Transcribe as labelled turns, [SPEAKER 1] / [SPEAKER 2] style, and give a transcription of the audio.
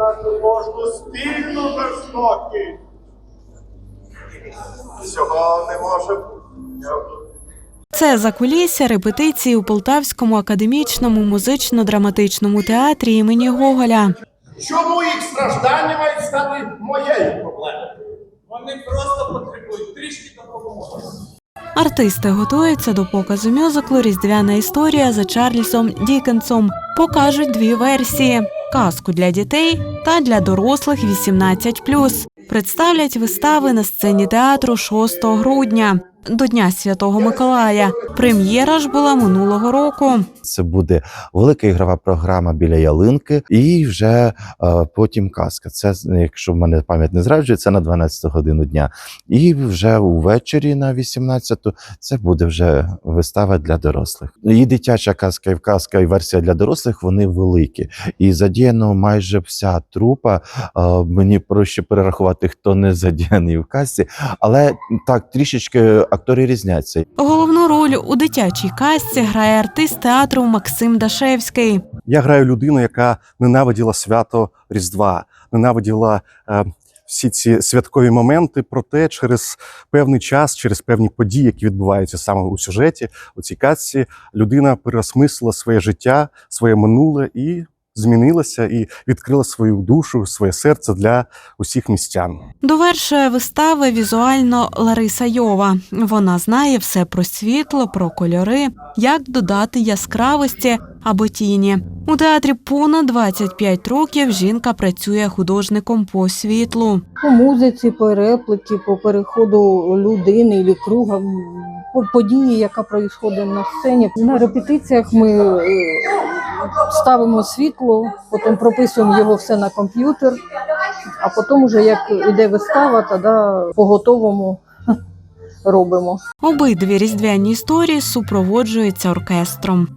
[SPEAKER 1] нашу кожну спільну жорстокість. Цього не може бути.
[SPEAKER 2] Це закулісся репетиції у Полтавському академічному музично-драматичному театрі імені Гоголя.
[SPEAKER 1] Чому їх страждання мають стати моєю проблемою?
[SPEAKER 3] Вони просто потребують трішки допомоги.
[SPEAKER 2] Артисти готуються до показу мюзиклу Різдвяна історія за Чарльзом Дікенсом. Покажуть дві версії: казку для дітей та для дорослих 18+. Представлять вистави на сцені театру 6 грудня до Дня Святого Миколая. Прем'єра ж була минулого року.
[SPEAKER 4] Це буде велика ігрова програма біля ялинки, і вже е, потім казка. Це якщо в мене пам'ять не зраджує, це на 12 годину дня. І вже увечері на 18-ту це буде вже вистава для дорослих. І дитяча казка, і казка, і версія для дорослих вони великі. І задіяно майже вся трупа. Е, мені проще перерахувати, хто не задіяний в казці, але так трішечки актори різняться.
[SPEAKER 2] Головну роль у дитячій казці грає артист театру Максим Дашевський.
[SPEAKER 5] Я граю людину, яка ненавиділа свято Різдва, ненавиділа е, всі ці святкові моменти. Проте через певний час, через певні події, які відбуваються саме у сюжеті, у цій казці, людина переосмислила своє життя, своє минуле і змінилася, і відкрила свою душу, своє серце для усіх містян.
[SPEAKER 2] Довершує вистави візуально Лариса Йова. Вона знає все про світло, про кольори, як додати яскравості або тіні. У театрі понад 25 років жінка працює художником по світлу.
[SPEAKER 6] по музиці, по репліки, по переходу людини і круга, по події, яка відбувається на сцені. На репетиціях ми е, ставимо світло, потім прописуємо його все на комп'ютер, а потім, вже як іде вистава, тоді по готовому робимо.
[SPEAKER 2] Обидві різдвяні історії супроводжуються оркестром.